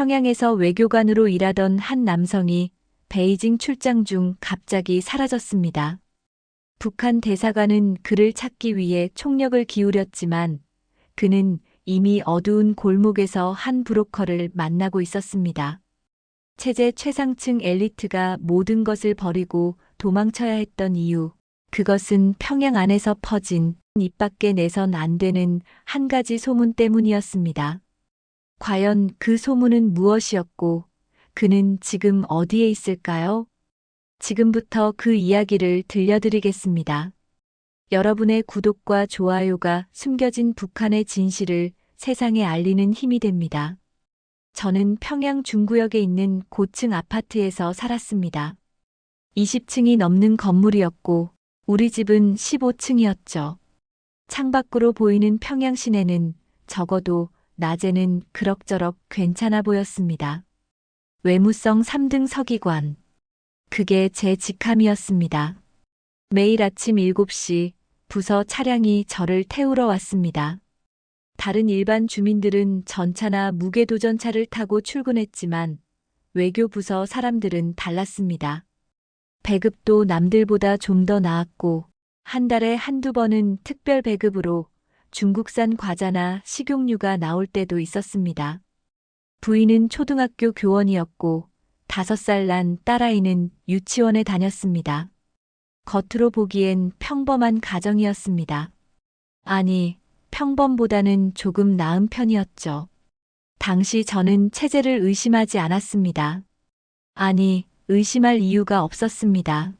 평양에서 외교관으로 일하던 한 남성이 베이징 출장 중 갑자기 사라졌습니다. 북한 대사관은 그를 찾기 위해 총력을 기울였지만 그는 이미 어두운 골목에서 한 브로커를 만나고 있었습니다. 체제 최상층 엘리트가 모든 것을 버리고 도망쳐야 했던 이유, 그것은 평양 안에서 퍼진 입 밖에 내선 안 되는 한 가지 소문 때문이었습니다. 과연 그 소문은 무엇이었고, 그는 지금 어디에 있을까요? 지금부터 그 이야기를 들려드리겠습니다. 여러분의 구독과 좋아요가 숨겨진 북한의 진실을 세상에 알리는 힘이 됩니다. 저는 평양 중구역에 있는 고층 아파트에서 살았습니다. 20층이 넘는 건물이었고, 우리 집은 15층이었죠. 창밖으로 보이는 평양 시내는 적어도 낮에는 그럭저럭 괜찮아 보였습니다. 외무성 3등 서기관. 그게 제 직함이었습니다. 매일 아침 7시 부서 차량이 저를 태우러 왔습니다. 다른 일반 주민들은 전차나 무게도전차를 타고 출근했지만 외교부서 사람들은 달랐습니다. 배급도 남들보다 좀 더 나았고 한 달에 한두 번은 특별 배급으로 중국산 과자나 식용유가 나올 때도 있었습니다. 부인은 초등학교 교원이었고 다섯 살난 딸아이는 유치원에 다녔습니다. 겉으로 보기엔 평범한 가정이었습니다. 아니, 평범보다는 조금 나은 편이었죠. 당시 저는 체제를 의심하지 않았습니다. 아니, 의심할 이유가 없었습니다.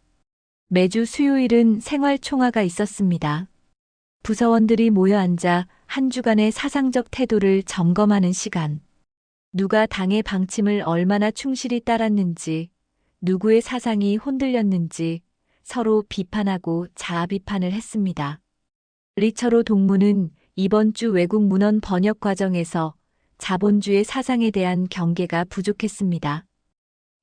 매주 수요일은 생활 총화가 있었습니다. 부서원들이 모여 앉아 한 주간의 사상적 태도를 점검하는 시간. 누가 당의 방침을 얼마나 충실히 따랐는지, 누구의 사상이 흔들렸는지 서로 비판하고 자아 비판을 했습니다. 리처로 동무는 이번 주 외국 문헌 번역 과정에서 자본주의 사상에 대한 경계가 부족했습니다.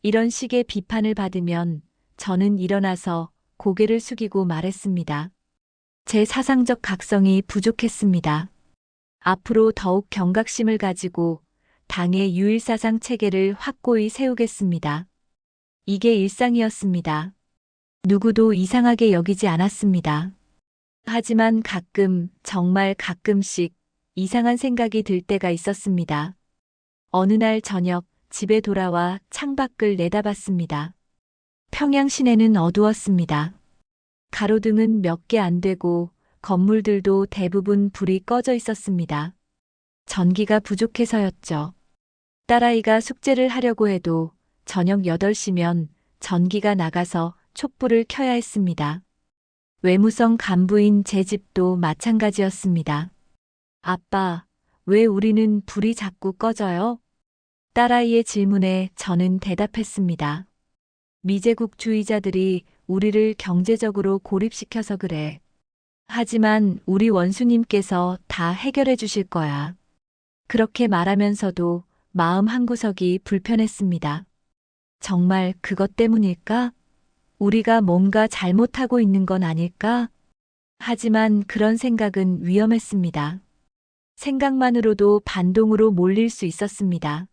이런 식의 비판을 받으면 저는 일어나서 고개를 숙이고 말했습니다. 제 사상적 각성이 부족했습니다. 앞으로 더욱 경각심을 가지고 당의 유일사상 체계를 확고히 세우겠습니다. 이게 일상이었습니다. 누구도 이상하게 여기지 않았습니다. 하지만 가끔, 정말 가끔씩 이상한 생각이 들 때가 있었습니다. 어느 날 저녁 집에 돌아와 창밖을 내다봤습니다. 평양 시내는 어두웠습니다. 가로등은 몇 개 안 되고 건물들도 대부분 불이 꺼져 있었습니다. 전기가 부족해서였죠. 딸아이가 숙제를 하려고 해도 저녁 8시면 전기가 나가서 촛불을 켜야 했습니다. 외무성 간부인 제 집도 마찬가지였습니다. 아빠, 왜 우리는 불이 자꾸 꺼져요? 딸아이의 질문에 저는 대답했습니다. 미제국주의자들이 우리를 경제적으로 고립시켜서 그래. 하지만 우리 원수님께서 다 해결해 주실 거야. 그렇게 말하면서도 마음 한구석이 불편했습니다. 정말 그것 때문일까? 우리가 뭔가 잘못하고 있는 건 아닐까? 하지만 그런 생각은 위험했습니다. 생각만으로도 반동으로 몰릴 수 있었습니다.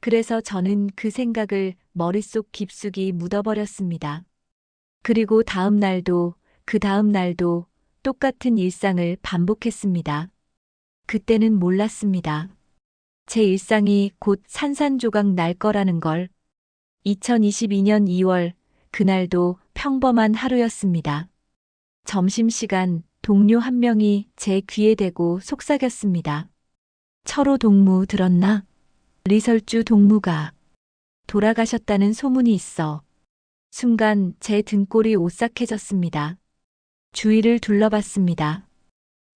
그래서 저는 그 생각을 머릿속 깊숙이 묻어버렸습니다. 그리고 다음 날도 그 다음 날도 똑같은 일상을 반복했습니다. 그때는 몰랐습니다. 제 일상이 곧 산산조각 날 거라는 걸. 2022년 2월, 그날도 평범한 하루였습니다. 점심시간 동료 한 명이 제 귀에 대고 속삭였습니다. 철호 동무 들었나? 리설주 동무가 돌아가셨다는 소문이 있어. 순간 제 등골이 오싹해졌습니다. 주위를 둘러봤습니다.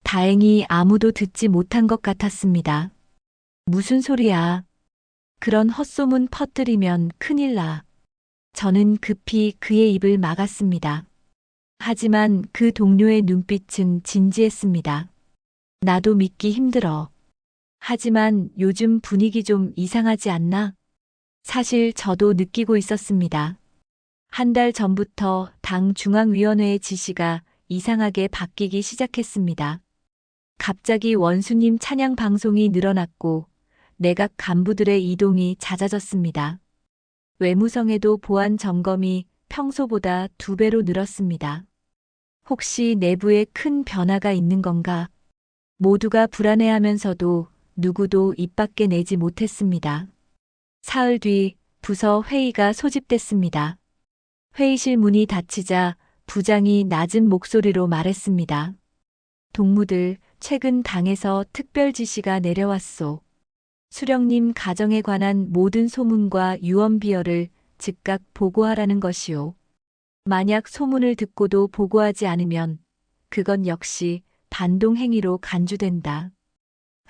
다행히 아무도 듣지 못한 것 같았습니다. 무슨 소리야. 그런 헛소문 퍼뜨리면 큰일 나. 저는 급히 그의 입을 막았습니다. 하지만 그 동료의 눈빛은 진지했습니다. 나도 믿기 힘들어. 하지만 요즘 분위기 좀 이상하지 않나? 사실 저도 느끼고 있었습니다. 한 달 전부터 당 중앙위원회의 지시가 이상하게 바뀌기 시작했습니다. 갑자기 원수님 찬양 방송이 늘어났고 내각 간부들의 이동이 잦아졌습니다. 외무성에도 보안 점검이 평소보다 두 배로 늘었습니다. 혹시 내부에 큰 변화가 있는 건가? 모두가 불안해하면서도 누구도 입 밖에 내지 못했습니다. 사흘 뒤 부서 회의가 소집됐습니다. 회의실 문이 닫히자 부장이 낮은 목소리로 말했습니다. 동무들, 최근 당에서 특별 지시가 내려왔소. 수령님 가정에 관한 모든 소문과 유언비어를 즉각 보고하라는 것이오. 만약 소문을 듣고도 보고하지 않으면 그건 역시 반동 행위로 간주된다.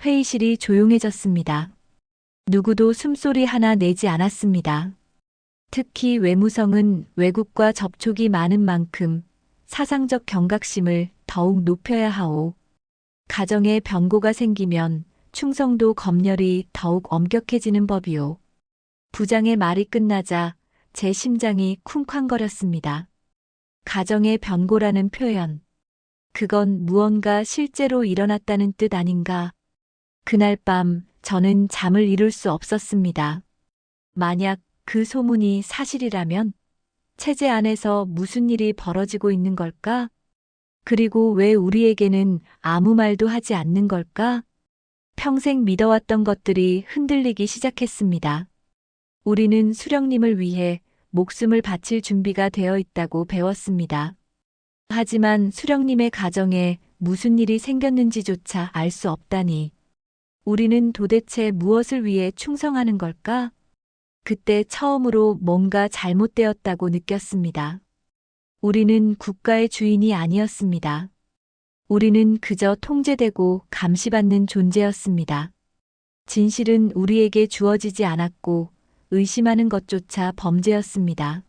회의실이 조용해졌습니다. 누구도 숨소리 하나 내지 않았습니다. 특히 외무성은 외국과 접촉이 많은 만큼 사상적 경각심을 더욱 높여야 하오. 가정에 변고가 생기면 충성도 검열이 더욱 엄격해지는 법이오. 부장의 말이 끝나자 제 심장이 쿵쾅거렸습니다. 가정의 변고라는 표현. 그건 무언가 실제로 일어났다는 뜻 아닌가. 그날 밤 저는 잠을 이룰 수 없었습니다. 만약 그 소문이 사실이라면 체제 안에서 무슨 일이 벌어지고 있는 걸까? 그리고 왜 우리에게는 아무 말도 하지 않는 걸까? 평생 믿어왔던 것들이 흔들리기 시작했습니다. 우리는 수령님을 위해 목숨을 바칠 준비가 되어 있다고 배웠습니다. 하지만 수령님의 가정에 무슨 일이 생겼는지조차 알 수 없다니. 우리는 도대체 무엇을 위해 충성하는 걸까? 그때 처음으로 뭔가 잘못되었다고 느꼈습니다. 우리는 국가의 주인이 아니었습니다. 우리는 그저 통제되고 감시받는 존재였습니다. 진실은 우리에게 주어지지 않았고 의심하는 것조차 범죄였습니다.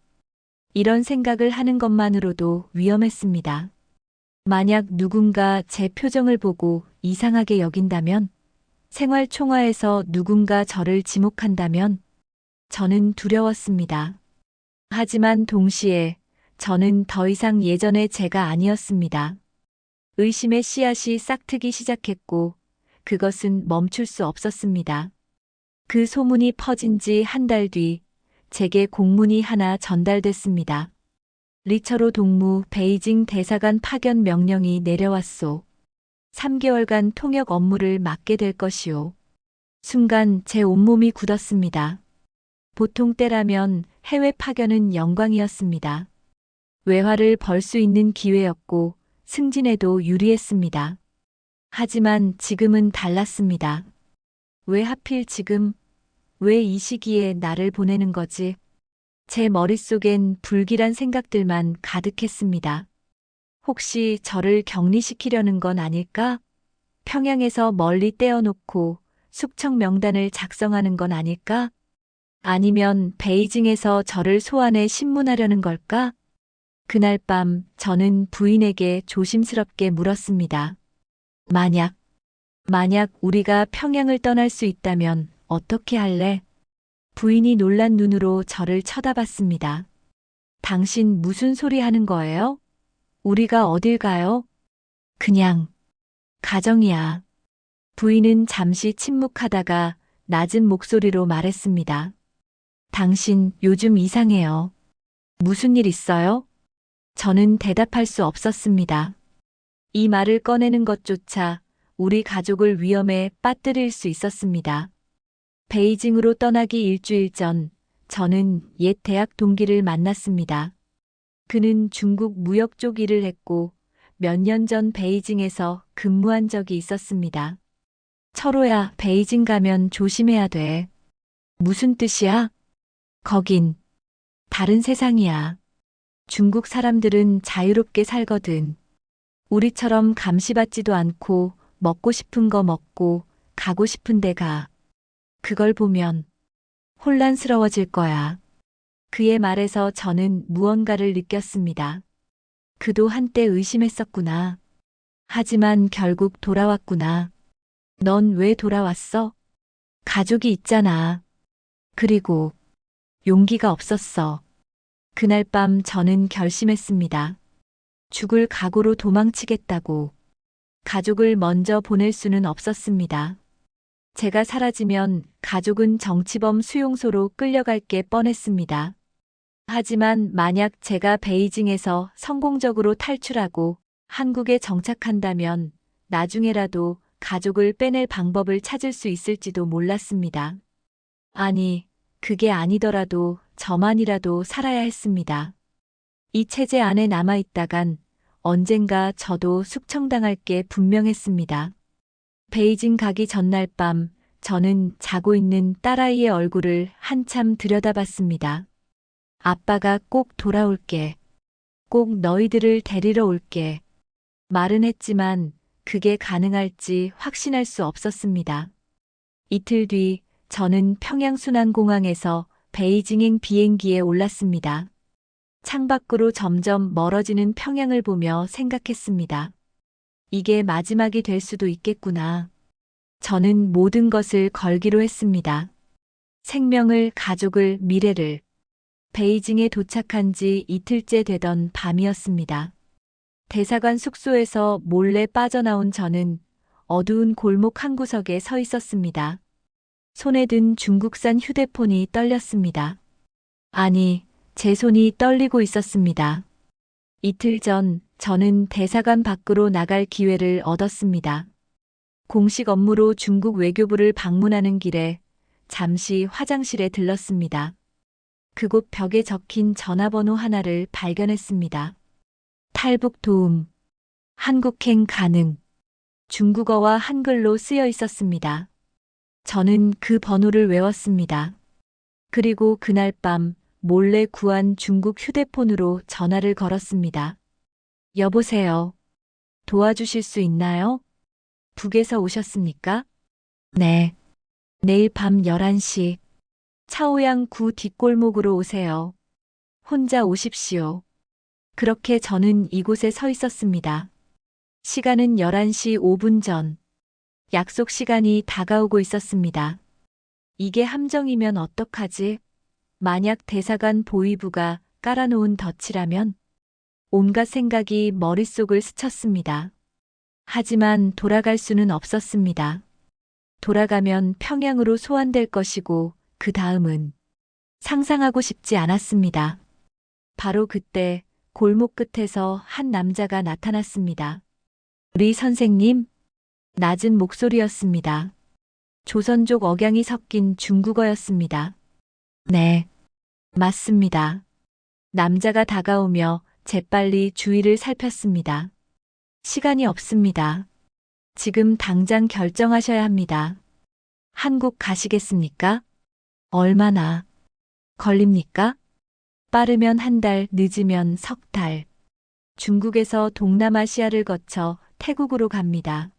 이런 생각을 하는 것만으로도 위험했습니다. 만약 누군가 제 표정을 보고 이상하게 여긴다면, 생활 총화에서 누군가 저를 지목한다면, 저는 두려웠습니다. 하지만 동시에 저는 더 이상 예전의 제가 아니었습니다. 의심의 씨앗이 싹트기 시작했고, 그것은 멈출 수 없었습니다. 그 소문이 퍼진 지 한 달 뒤, 제게 공문이 하나 전달됐습니다. 리처로 동무 베이징 대사관 파견 명령이 내려왔소. 3개월간 통역 업무를 맡게 될 것이오. 순간 제 온몸이 굳었습니다. 보통 때라면 해외 파견은 영광이었습니다. 외화를 벌 수 있는 기회였고 승진에도 유리했습니다. 하지만 지금은 달랐습니다. 왜 하필 지금, 왜 이 시기에 나를 보내는 거지? 제 머릿속엔 불길한 생각들만 가득했습니다. 혹시 저를 격리시키려는 건 아닐까? 평양에서 멀리 떼어놓고 숙청 명단을 작성하는 건 아닐까? 아니면 베이징에서 저를 소환해 신문하려는 걸까? 그날 밤 저는 부인에게 조심스럽게 물었습니다. 만약, 만약 우리가 평양을 떠날 수 있다면 어떻게 할래? 부인이 놀란 눈으로 저를 쳐다봤습니다. 당신 무슨 소리 하는 거예요? 우리가 어딜 가요? 그냥, 가정이야. 부인은 잠시 침묵하다가 낮은 목소리로 말했습니다. 당신 요즘 이상해요. 무슨 일 있어요? 저는 대답할 수 없었습니다. 이 말을 꺼내는 것조차 우리 가족을 위험에 빠뜨릴 수 있었습니다. 베이징으로 떠나기 일주일 전 저는 옛 대학 동기를 만났습니다. 그는 중국 무역 쪽 일을 했고 몇 년 전 베이징에서 근무한 적이 있었습니다. 철호야, 베이징 가면 조심해야 돼. 무슨 뜻이야? 거긴 다른 세상이야. 중국 사람들은 자유롭게 살거든. 우리처럼 감시받지도 않고 먹고 싶은 거 먹고 가고 싶은 데 가. 그걸 보면 혼란스러워질 거야. 그의 말에서 저는 무언가를 느꼈습니다. 그도 한때 의심했었구나. 하지만 결국 돌아왔구나. 넌 왜 돌아왔어? 가족이 있잖아. 그리고 용기가 없었어. 그날 밤 저는 결심했습니다. 죽을 각오로 도망치겠다고. 가족을 먼저 보낼 수는 없었습니다. 제가 사라지면 가족은 정치범 수용소로 끌려갈 게 뻔했습니다. 하지만 만약 제가 베이징에서 성공적으로 탈출하고 한국에 정착한다면 나중에라도 가족을 빼낼 방법을 찾을 수 있을지도 몰랐습니다. 아니, 그게 아니더라도 저만이라도 살아야 했습니다. 이 체제 안에 남아있다간 언젠가 저도 숙청당할 게 분명했습니다. 베이징 가기 전날 밤 저는 자고 있는 딸아이의 얼굴을 한참 들여다봤습니다. 아빠가 꼭 돌아올게. 꼭 너희들을 데리러 올게. 말은 했지만 그게 가능할지 확신할 수 없었습니다. 이틀 뒤 저는 평양순환공항에서 베이징행 비행기에 올랐습니다. 창밖으로 점점 멀어지는 평양을 보며 생각했습니다. 이게 마지막이 될 수도 있겠구나. 저는 모든 것을 걸기로 했습니다. 생명을, 가족을, 미래를. 베이징에 도착한 지 이틀째 되던 밤이었습니다. 대사관 숙소에서 몰래 빠져나온 저는 어두운 골목 한 구석에 서 있었습니다. 손에 든 중국산 휴대폰이 떨렸습니다. 아니, 제 손이 떨리고 있었습니다. 이틀 전 저는 대사관 밖으로 나갈 기회를 얻었습니다. 공식 업무로 중국 외교부를 방문하는 길에 잠시 화장실에 들렀습니다. 그곳 벽에 적힌 전화번호 하나를 발견했습니다. 탈북 도움. 한국행 가능. 중국어와 한글로 쓰여 있었습니다. 저는 그 번호를 외웠습니다. 그리고 그날 밤 몰래 구한 중국 휴대폰으로 전화를 걸었습니다. 여보세요. 도와주실 수 있나요? 북에서 오셨습니까? 네. 내일 밤 11시 차오양 구 뒷골목으로 오세요. 혼자 오십시오. 그렇게 저는 이곳에 서 있었습니다. 시간은 11시 5분 전. 약속 시간이 다가오고 있었습니다. 이게 함정이면 어떡하지? 만약 대사관 보위부가 깔아놓은 덫이라면? 온갖 생각이 머릿속을 스쳤습니다. 하지만 돌아갈 수는 없었습니다. 돌아가면 평양으로 소환될 것이고 그 다음은 상상하고 싶지 않았습니다. 바로 그때 골목 끝에서 한 남자가 나타났습니다. 리 선생님? 낮은 목소리였습니다. 조선족 억양이 섞인 중국어였습니다. 네, 맞습니다. 남자가 다가오며 재빨리 주위를 살폈습니다. 시간이 없습니다. 지금 당장 결정하셔야 합니다. 한국 가시겠습니까? 얼마나 걸립니까? 빠르면 한 달, 늦으면 석 달. 중국에서 동남아시아를 거쳐 태국으로 갑니다.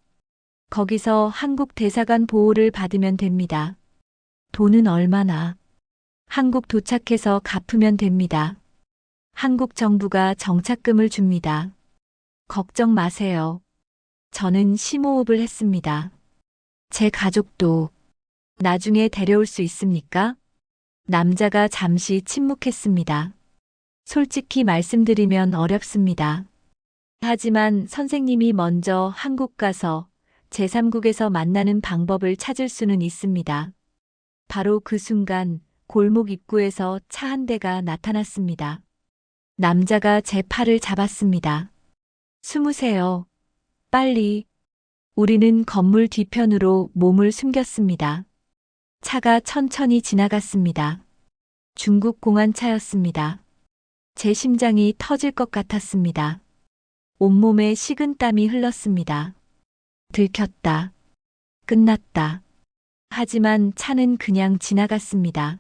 거기서 한국 대사관 보호를 받으면 됩니다. 돈은 얼마나? 한국 도착해서 갚으면 됩니다. 한국 정부가 정착금을 줍니다. 걱정 마세요. 저는 심호흡을 했습니다. 제 가족도 나중에 데려올 수 있습니까? 남자가 잠시 침묵했습니다. 솔직히 말씀드리면 어렵습니다. 하지만 선생님이 먼저 한국 가서 제3국에서 만나는 방법을 찾을 수는 있습니다. 바로 그 순간 골목 입구에서 차 한 대가 나타났습니다. 남자가 제 팔을 잡았습니다. 숨으세요. 빨리. 우리는 건물 뒤편으로 몸을 숨겼습니다. 차가 천천히 지나갔습니다. 중국 공안 차였습니다. 제 심장이 터질 것 같았습니다. 온몸에 식은 땀이 흘렀습니다. 들켰다. 끝났다. 하지만 차는 그냥 지나갔습니다.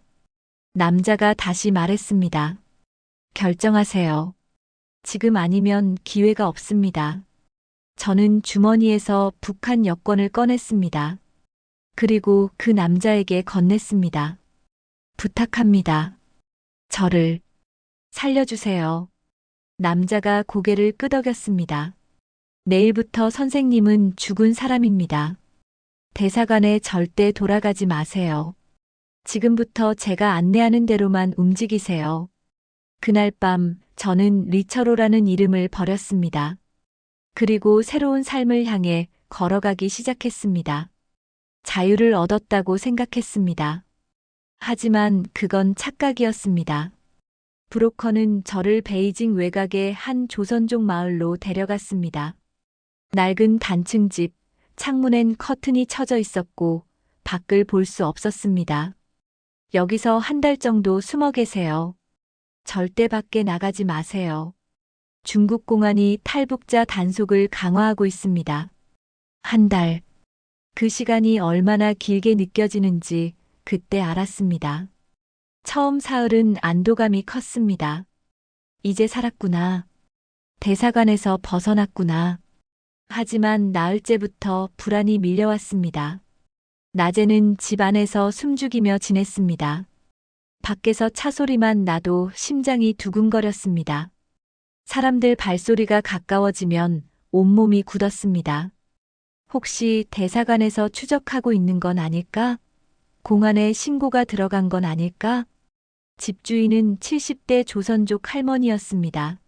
남자가 다시 말했습니다. 결정하세요. 지금 아니면 기회가 없습니다. 저는 주머니에서 북한 여권을 꺼냈습니다. 그리고 그 남자에게 건넸습니다. 부탁합니다. 저를 살려주세요. 남자가 고개를 끄덕였습니다. 내일부터 선생님은 죽은 사람입니다. 대사관에 절대 돌아가지 마세요. 지금부터 제가 안내하는 대로만 움직이세요. 그날 밤 저는 리처로라는 이름을 버렸습니다. 그리고 새로운 삶을 향해 걸어가기 시작했습니다. 자유를 얻었다고 생각했습니다. 하지만 그건 착각이었습니다. 브로커는 저를 베이징 외곽의 한 조선족 마을로 데려갔습니다. 낡은 단층집, 창문엔 커튼이 쳐져 있었고 밖을 볼 수 없었습니다. 여기서 한 달 정도 숨어 계세요. 절대 밖에 나가지 마세요. 중국 공안이 탈북자 단속을 강화하고 있습니다. 한 달. 그 시간이 얼마나 길게 느껴지는지 그때 알았습니다. 처음 사흘은 안도감이 컸습니다. 이제 살았구나. 대사관에서 벗어났구나. 하지만 나흘째부터 불안이 밀려왔습니다. 낮에는 집 안에서 숨죽이며 지냈습니다. 밖에서 차 소리만 나도 심장이 두근거렸습니다. 사람들 발소리가 가까워지면 온몸이 굳었습니다. 혹시 대사관에서 추적하고 있는 건 아닐까? 공안에 신고가 들어간 건 아닐까? 집주인은 70대 조선족 할머니였습니다.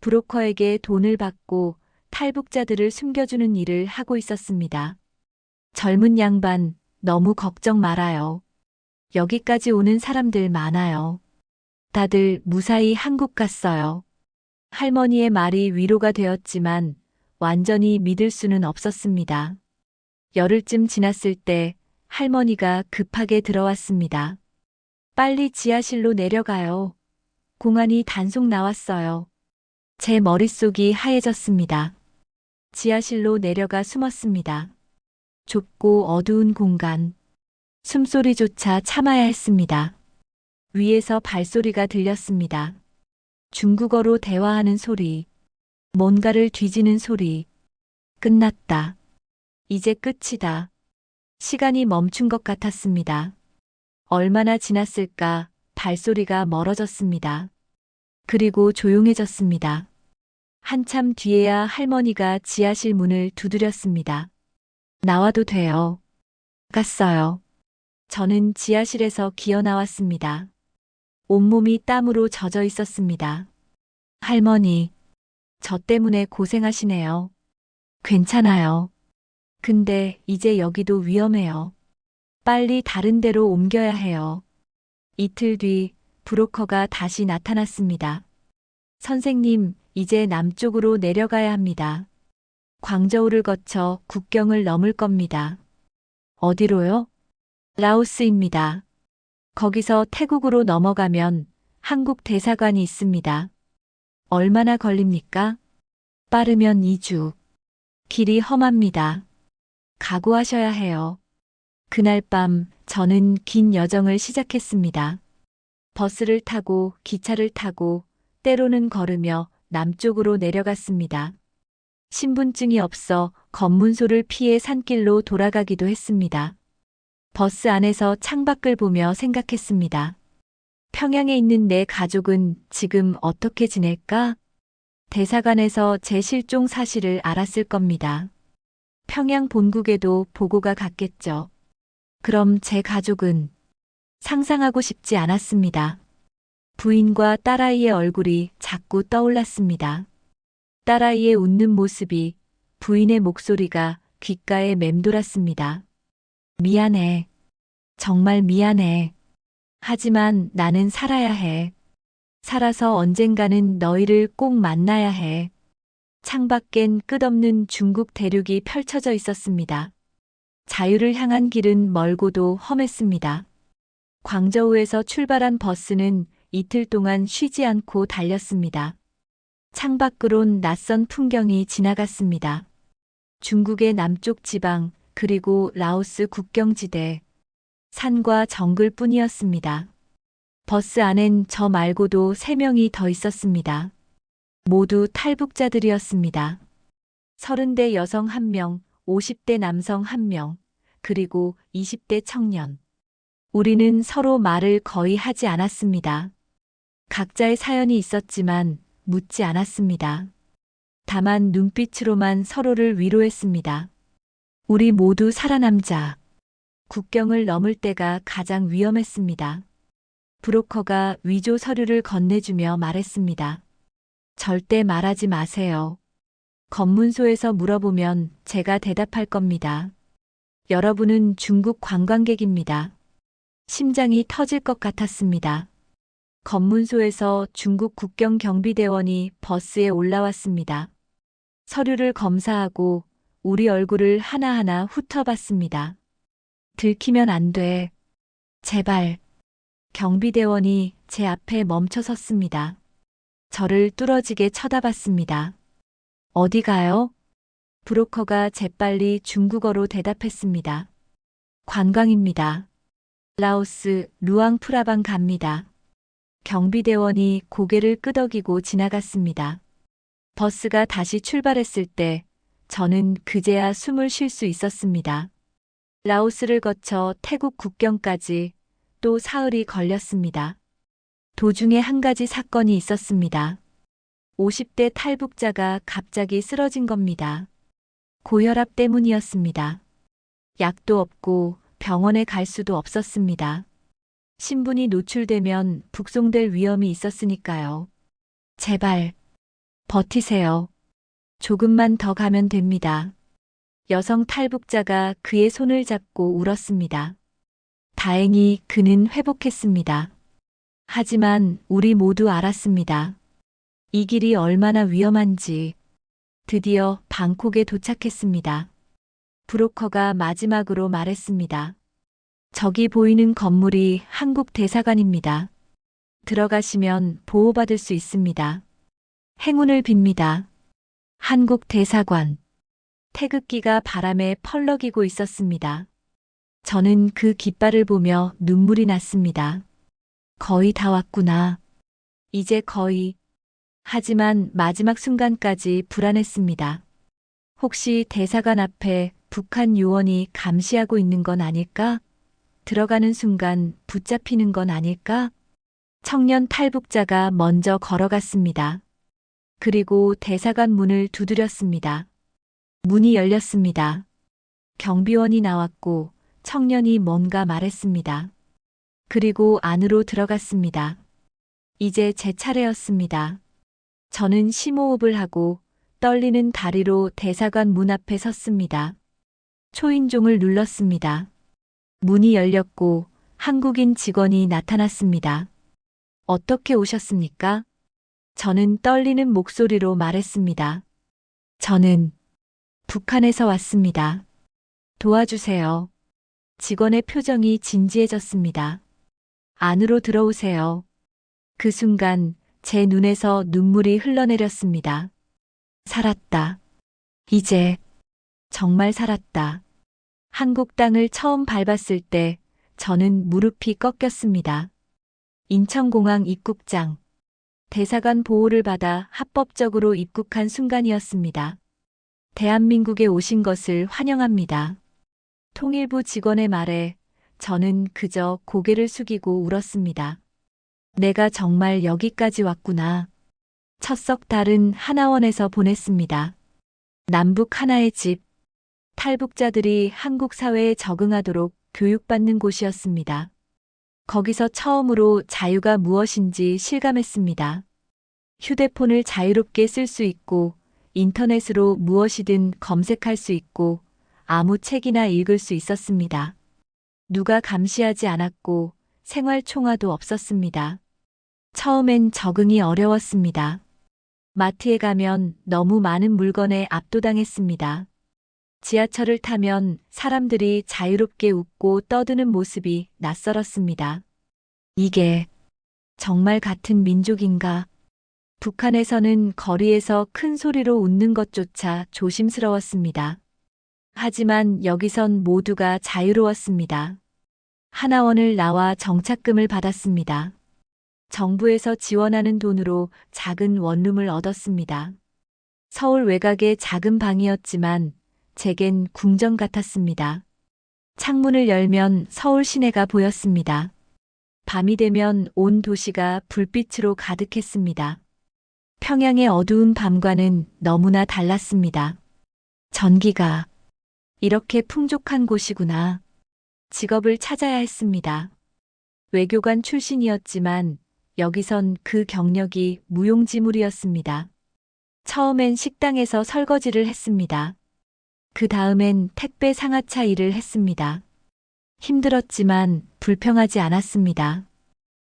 브로커에게 돈을 받고 탈북자들을 숨겨주는 일을 하고 있었습니다. 젊은 양반, 너무 걱정 말아요. 여기까지 오는 사람들 많아요. 다들 무사히 한국 갔어요. 할머니의 말이 위로가 되었지만 완전히 믿을 수는 없었습니다. 열흘쯤 지났을 때 할머니가 급하게 들어왔습니다. 빨리 지하실로 내려가요. 공안이 단속 나왔어요. 제 머릿속이 하얘졌습니다. 지하실로 내려가 숨었습니다. 좁고 어두운 공간. 숨소리조차 참아야 했습니다. 위에서 발소리가 들렸습니다. 중국어로 대화하는 소리. 뭔가를 뒤지는 소리. 끝났다. 이제 끝이다. 시간이 멈춘 것 같았습니다. 얼마나 지났을까 발소리가 멀어졌습니다. 그리고 조용해졌습니다. 한참 뒤에야 할머니가 지하실 문을 두드렸습니다. 나와도 돼요. 갔어요. 저는 지하실에서 기어 나왔습니다. 온몸이 땀으로 젖어 있었습니다. 할머니, 저 때문에 고생하시네요. 괜찮아요. 근데 이제 여기도 위험해요. 빨리 다른 데로 옮겨야 해요. 이틀 뒤 브로커가 다시 나타났습니다. 선생님, 이제 남쪽으로 내려가야 합니다. 광저우를 거쳐 국경을 넘을 겁니다. 어디로요? 라오스입니다. 거기서 태국으로 넘어가면 한국 대사관이 있습니다. 얼마나 걸립니까? 빠르면 2주. 길이 험합니다. 각오하셔야 해요. 그날 밤 저는 긴 여정을 시작했습니다. 버스를 타고 기차를 타고 때로는 걸으며 남쪽으로 내려갔습니다. 신분증이 없어 검문소를 피해 산길로 돌아가기도 했습니다. 버스 안에서 창밖을 보며 생각했습니다. 평양에 있는 내 가족은 지금 어떻게 지낼까? 대사관에서 제 실종 사실을 알았을 겁니다. 평양 본국에도 보고가 갔겠죠. 그럼 제 가족은 상상하고 싶지 않았습니다. 부인과 딸아이의 얼굴이 자꾸 떠올랐습니다. 딸아이의 웃는 모습이 부인의 목소리가 귓가에 맴돌았습니다. 미안해. 정말 미안해. 하지만 나는 살아야 해. 살아서 언젠가는 너희를 꼭 만나야 해. 창밖엔 끝없는 중국 대륙이 펼쳐져 있었습니다. 자유를 향한 길은 멀고도 험했습니다. 광저우에서 출발한 버스는 이틀 동안 쉬지 않고 달렸습니다. 창밖으론 낯선 풍경이 지나갔습니다. 중국의 남쪽 지방, 그리고 라오스 국경지대, 산과 정글 뿐이었습니다. 버스 안엔 저 말고도 세 명이 더 있었습니다. 모두 탈북자들이었습니다. 30대 여성 1명, 50대 남성 1명, 그리고 20대 청년. 우리는 서로 말을 거의 하지 않았습니다. 각자의 사연이 있었지만 묻지 않았습니다. 다만 눈빛으로만 서로를 위로했습니다. 우리 모두 살아남자. 국경을 넘을 때가 가장 위험했습니다. 브로커가 위조 서류를 건네주며 말했습니다. 절대 말하지 마세요. 검문소에서 물어보면 제가 대답할 겁니다. 여러분은 중국 관광객입니다. 심장이 터질 것 같았습니다. 검문소에서 중국 국경 경비대원이 버스에 올라왔습니다. 서류를 검사하고 우리 얼굴을 하나하나 훑어봤습니다. 들키면 안 돼. 제발. 경비대원이 제 앞에 멈춰 섰습니다. 저를 뚫어지게 쳐다봤습니다. 어디 가요? 브로커가 재빨리 중국어로 대답했습니다. 관광입니다. 라오스 루앙프라방 갑니다. 경비대원이 고개를 끄덕이고 지나갔습니다. 버스가 다시 출발했을 때 저는 그제야 숨을 쉴 수 있었습니다. 라오스를 거쳐 태국 국경까지 또 사흘이 걸렸습니다. 도중에 한 가지 사건이 있었습니다. 50대 탈북자가 갑자기 쓰러진 겁니다. 고혈압 때문이었습니다. 약도 없고 병원에 갈 수도 없었습니다. 신분이 노출되면 북송될 위험이 있었으니까요. 제발, 버티세요. 조금만 더 가면 됩니다. 여성 탈북자가 그의 손을 잡고 울었습니다. 다행히 그는 회복했습니다. 하지만 우리 모두 알았습니다. 이 길이 얼마나 위험한지 드디어 방콕에 도착했습니다. 브로커가 마지막으로 말했습니다. 저기 보이는 건물이 한국 대사관입니다. 들어가시면 보호받을 수 있습니다. 행운을 빕니다. 한국 대사관. 태극기가 바람에 펄럭이고 있었습니다. 저는 그 깃발을 보며 눈물이 났습니다. 거의 다 왔구나. 이제 거의. 하지만 마지막 순간까지 불안했습니다. 혹시 대사관 앞에 북한 요원이 감시하고 있는 건 아닐까? 들어가는 순간 붙잡히는 건 아닐까? 청년 탈북자가 먼저 걸어갔습니다. 그리고 대사관 문을 두드렸습니다. 문이 열렸습니다. 경비원이 나왔고 청년이 뭔가 말했습니다. 그리고 안으로 들어갔습니다. 이제 제 차례였습니다. 저는 심호흡을 하고 떨리는 다리로 대사관 문 앞에 섰습니다. 초인종을 눌렀습니다. 문이 열렸고 한국인 직원이 나타났습니다. 어떻게 오셨습니까? 저는 떨리는 목소리로 말했습니다. 저는 북한에서 왔습니다. 도와주세요. 직원의 표정이 진지해졌습니다. 안으로 들어오세요. 그 순간 제 눈에서 눈물이 흘러내렸습니다. 살았다. 이제 정말 살았다. 한국 땅을 처음 밟았을 때 저는 무릎이 꺾였습니다. 인천공항 입국장. 대사관 보호를 받아 합법적으로 입국한 순간이었습니다. 대한민국에 오신 것을 환영합니다. 통일부 직원의 말에 저는 그저 고개를 숙이고 울었습니다. 내가 정말 여기까지 왔구나. 첫석 달은 하나원에서 보냈습니다. 남북 하나의 집. 탈북자들이 한국 사회에 적응하도록 교육받는 곳이었습니다. 거기서 처음으로 자유가 무엇인지 실감했습니다. 휴대폰을 자유롭게 쓸 수 있고 인터넷으로 무엇이든 검색할 수 있고 아무 책이나 읽을 수 있었습니다. 누가 감시하지 않았고 생활 총화도 없었습니다. 처음엔 적응이 어려웠습니다. 마트에 가면 너무 많은 물건에 압도당했습니다. 지하철을 타면 사람들이 자유롭게 웃고 떠드는 모습이 낯설었습니다. 이게 정말 같은 민족인가? 북한에서는 거리에서 큰 소리로 웃는 것조차 조심스러웠습니다. 하지만 여기선 모두가 자유로웠습니다. 하나원을 나와 정착금을 받았습니다. 정부에서 지원하는 돈으로 작은 원룸을 얻었습니다. 서울 외곽의 작은 방이었지만 제겐 궁전 같았습니다. 창문을 열면 서울 시내가 보였습니다. 밤이 되면 온 도시가 불빛으로 가득했습니다. 평양의 어두운 밤과는 너무나 달랐습니다. 전기가 이렇게 풍족한 곳이구나. 직업을 찾아야 했습니다. 외교관 출신이었지만 여기선 그 경력이 무용지물이었습니다. 처음엔 식당에서 설거지를 했습니다. 그 다음엔 택배 상하차 일을 했습니다. 힘들었지만 불평하지 않았습니다.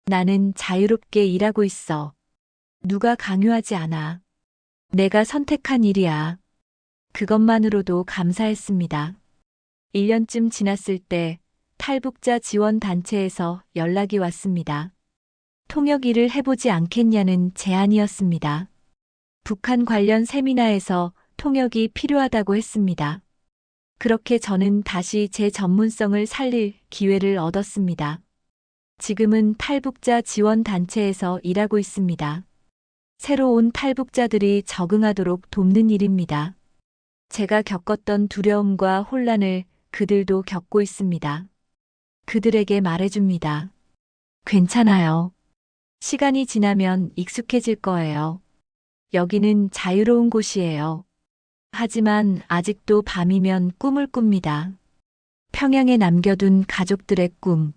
나는 자유롭게 일하고 있어. 누가 강요하지 않아. 내가 선택한 일이야. 그것만으로도 감사했습니다. 1년쯤 지났을 때 탈북자 지원 단체에서 연락이 왔습니다. 통역 일을 해보지 않겠냐는 제안이었습니다. 북한 관련 세미나에서 통역이 필요하다고 했습니다. 그렇게 저는 다시 제 전문성을 살릴 기회를 얻었습니다. 지금은 탈북자 지원 단체에서 일하고 있습니다. 새로 온 탈북자들이 적응하도록 돕는 일입니다. 제가 겪었던 두려움과 혼란을 그들도 겪고 있습니다. 그들에게 말해줍니다. 괜찮아요. 시간이 지나면 익숙해질 거예요. 여기는 자유로운 곳이에요. 하지만 아직도 밤이면 꿈을 꿉니다. 평양에 남겨둔 가족들의 꿈.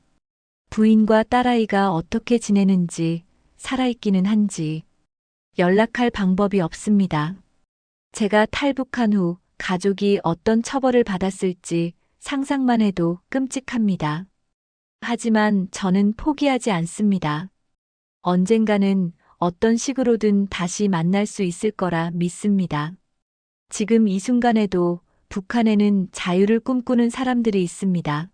부인과 딸아이가 어떻게 지내는지, 살아있기는 한지. 연락할 방법이 없습니다. 제가 탈북한 후 가족이 어떤 처벌을 받았을지 상상만 해도 끔찍합니다. 하지만 저는 포기하지 않습니다. 언젠가는 어떤 식으로든 다시 만날 수 있을 거라 믿습니다. 지금 이 순간에도 북한에는 자유를 꿈꾸는 사람들이 있습니다.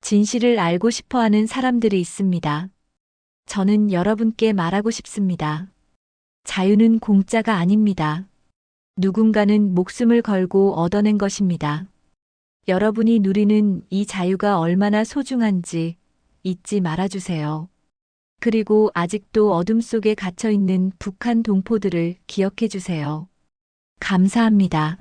진실을 알고 싶어 하는 사람들이 있습니다. 저는 여러분께 말하고 싶습니다. 자유는 공짜가 아닙니다. 누군가는 목숨을 걸고 얻어낸 것입니다. 여러분이 누리는 이 자유가 얼마나 소중한지 잊지 말아주세요. 그리고 아직도 어둠 속에 갇혀 있는 북한 동포들을 기억해 주세요. 감사합니다.